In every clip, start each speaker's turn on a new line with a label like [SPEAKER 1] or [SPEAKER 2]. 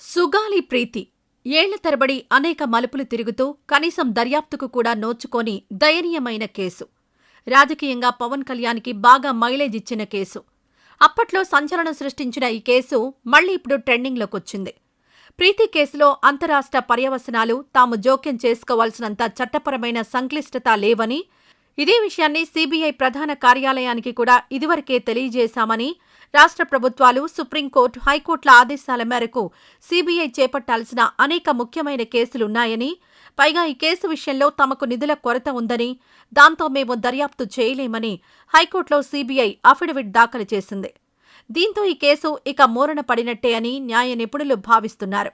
[SPEAKER 1] సుగాలి ప్రీతి. ఏళ్ళ తరబడి అనేక మలుపులు తిరుగుతూ కనీసం దర్యాప్తుకు కూడా నోచుకోని దయనీయమైన కేసు. రాజకీయంగా పవన్ కళ్యాణ్కి బాగా మైలేజ్ ఇచ్చిన కేసు. అప్పట్లో సంచలనం సృష్టించిన ఈ కేసు మళ్ళీ ఇప్పుడు ట్రెండింగ్లోకొచ్చింది. ప్రీతి కేసులో అంతరాష్ట్ర పర్యవసనాలు తాము జోక్యం చేసుకోవాల్సినంత చట్టపరమైన సంక్లిష్టత లేవని ఇదే విషయాన్ని సీబీఐ ప్రధాన కార్యాలయానికి కూడా ఇదివరకే తెలియజేశామని రాష్ట్ర ప్రభుత్వాలు సుప్రీంకోర్టు హైకోర్టుల ఆదేశాల మేరకు సీబీఐ చేపట్టాల్సిన అనేక ముఖ్యమైన కేసులున్నాయని పైగా ఈ కేసు విషయంలో తమకు నిధుల కొరత ఉందని దాంతో మేము దర్యాప్తు చేయలేమని హైకోర్టులో సీబీఐ అఫిడవిట్ దాఖలు చేసింది. దీంతో ఈ కేసు ఇక మూరణ పడినట్టే అని న్యాయ నిపుణులు భావిస్తున్నారు.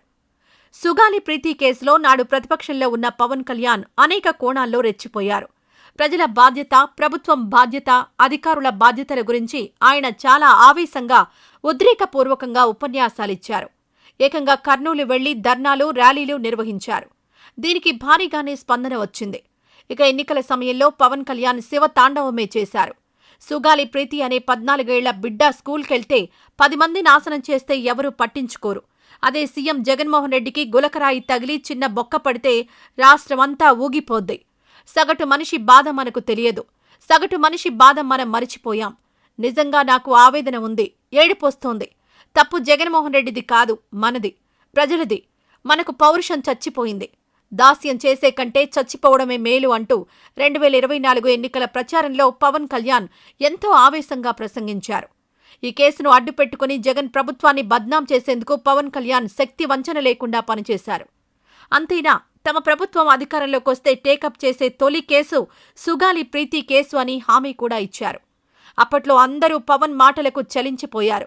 [SPEAKER 1] సుగాలి ప్రీతి కేసులో నాడు ప్రతిపక్షంలో ఉన్న పవన్ కళ్యాణ్ అనేక కోణాల్లో రెచ్చిపోయారు. ప్రజల బాధ్యత ప్రభుత్వం బాధ్యత అధికారుల బాధ్యతల గురించి ఆయన చాలా ఆవేశంగా ఉద్రేకపూర్వకంగా ఉపన్యాసాలిచ్చారు ఏకంగా కర్నూలు వెళ్ళి ధర్నాలు ర్యాలీలు నిర్వహించారు. దీనికి భారీగానే స్పందన వచ్చింది. ఇక ఎన్నికల సమయంలో పవన్ కళ్యాణ్ శివ తాండవమే చేశారు. సుగాలి ప్రీతి అనే పద్నాలుగేళ్ళ బిడ్డ స్కూల్కెళ్తే పది మంది నాశనం చేస్తే ఎవరూ పట్టించుకోరు. అదే సీఎం జగన్మోహన్ రెడ్డికి గులకరాయి తగిలి చిన్న బొక్క పడితే రాష్ట్రమంతా ఊగిపోద్ది. సగటు మనిషి బాధ మనకు తెలియదు. సగటు మనిషి బాధ మనం మరిచిపోయాం. నిజంగా నాకు ఆవేదన ఉంది. ఏడిపోస్తోంది. తప్పు జగన్మోహన్ రెడ్డిది కాదు మనది ప్రజలది. మనకు పౌరుషం చచ్చిపోయింది. దాస్యం చేసే కంటే చచ్చిపోవడమే మేలు అంటూ రెండు వేల ఇరవై నాలుగు ఎన్నికల ప్రచారంలో పవన్ కళ్యాణ్ ఎంతో ఆవేశంగా ప్రసంగించారు. ఈ కేసును అడ్డుపెట్టుకుని జగన్ ప్రభుత్వాన్ని బద్నాం చేసేందుకు పవన్ కళ్యాణ్ శక్తి వంచన లేకుండా పనిచేశారు. అంతేనా? తమ ప్రభుత్వం అధికారంలోకి వస్తే టేకప్ చేసే తొలి కేసు సుగాలి ప్రీతి కేసు అని హామీ కూడా ఇచ్చారు. అప్పట్లో అందరూ పవన్ మాటలకు చలించిపోయారు.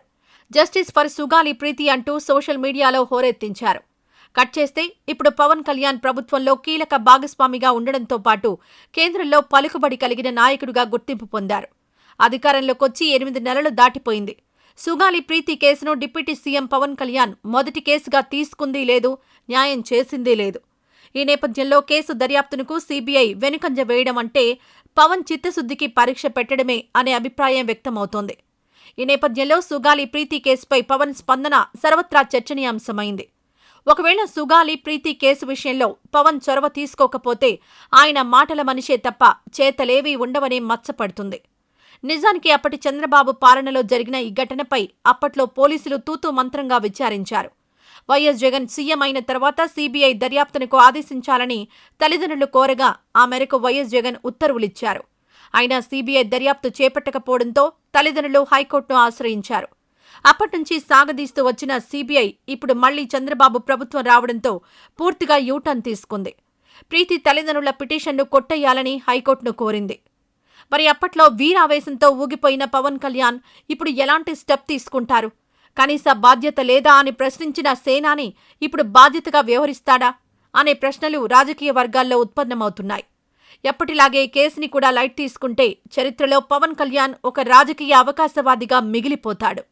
[SPEAKER 1] జస్టిస్ ఫర్ సుగాలి ప్రీతి అంటూ సోషల్ మీడియాలో హోరెత్తించారు. కట్ చేస్తే ఇప్పుడు పవన్ కళ్యాణ్ ప్రభుత్వంలో కీలక భాగస్వామిగా ఉండడంతో పాటు కేంద్రంలో పలుకుబడి కలిగిన నాయకుడిగా గుర్తింపు పొందారు. అధికారంలోకొచ్చి ఎనిమిది నెలలు దాటిపోయింది. సుగాలి ప్రీతి కేసును డిప్యూటీ సీఎం పవన్ కళ్యాణ్ మొదటి కేసుగా తీసుకుందీ లేదు న్యాయం చేసిందీ లేదు. ఈ నేపథ్యంలో కేసు దర్యాప్తునకు సీబీఐ వెనుకంజ వేయడం అంటే పవన్ చిత్తశుద్ధికి పరీక్ష పెట్టడమే అనే అభిప్రాయం వ్యక్తమవుతోంది. ఈ నేపథ్యంలో సుగాలి ప్రీతి కేసుపై పవన్ స్పందన సర్వత్రా చర్చనీయాంశమైంది. ఒకవేళ సుగాలి ప్రీతి కేసు విషయంలో పవన్ చొరవ తీసుకోకపోతే ఆయన మాటల మనిషే తప్ప చేతలేవీ ఉండవనే మచ్చపడుతుంది. నిజానికి అప్పటి చంద్రబాబు పాలనలో జరిగిన ఈ ఘటనపై అప్పట్లో పోలీసులు తూతూ మంత్రంగా విచారించారు. వైఎస్ జగన్ సీఎం అయిన తర్వాత సీబీఐ దర్యాప్తునకు ఆదేశించాలని తల్లిదండ్రులు కోరగా ఆ మేరకు వైఎస్ జగన్ ఉత్తర్వులిచ్చారు. అయినా సీబీఐ దర్యాప్తు చేపట్టకపోవడంతో తల్లిదండ్రులు హైకోర్టును ఆశ్రయించారు. అప్పటినుంచి సాగదీస్తూ వచ్చిన సీబీఐ ఇప్పుడు మళ్ళీ చంద్రబాబు ప్రభుత్వం రావడంతో పూర్తిగా యూటర్న్ తీసుకుంది. ప్రీతి తల్లిదండ్రుల పిటిషన్ను కొట్టేయాలని హైకోర్టును కోరింది. మరి అప్పట్లో వీరావేశంతో ఊగిపోయిన పవన్ కళ్యాణ్ ఇప్పుడు ఎలాంటి స్టెప్ తీసుకుంటారు? కనీస బాధ్యత లేదా అని ప్రశ్నించిన సేనాని ఇప్పుడు బాధ్యతగా వ్యవహరిస్తాడా అనే ప్రశ్నలు రాజకీయ వర్గాల్లో ఉత్పన్నమవుతున్నాయి. ఎప్పటిలాగే కేసుని కూడా లైట్ తీసుకుంటే చరిత్రలో పవన్ కళ్యాణ్ ఒక రాజకీయ అవకాశవాదిగా మిగిలిపోతాడు.